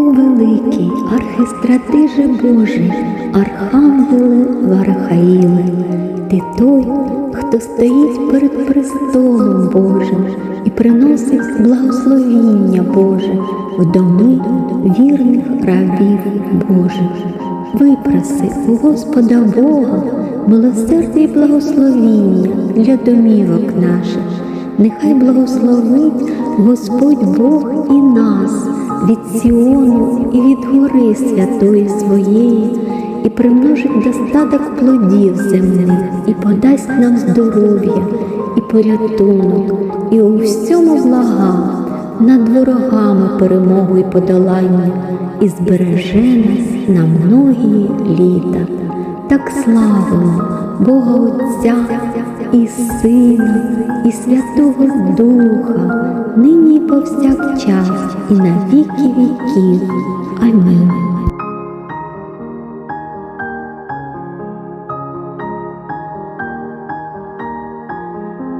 великий архистратиже Божий, архангеле Варахаїле, ти той, хто стоїть перед престолом Божим і приносить благословіння Боже в доми вірних рабів Божих. Випроси у Господа Бога милосердя і благословіння для домівок наших. Нехай благословить Господь Бог і нас від Сіону і від гори святої своєї, і примножить достаток плодів земних, і подасть нам здоров'я і порятунок, і у всьому блага над ворогами перемогу і подолання, і збереже нас на многії літа. Так славимо Бога Отця і Сина, Святого Духа, нині повсякчас, і на віки віків. Амінь.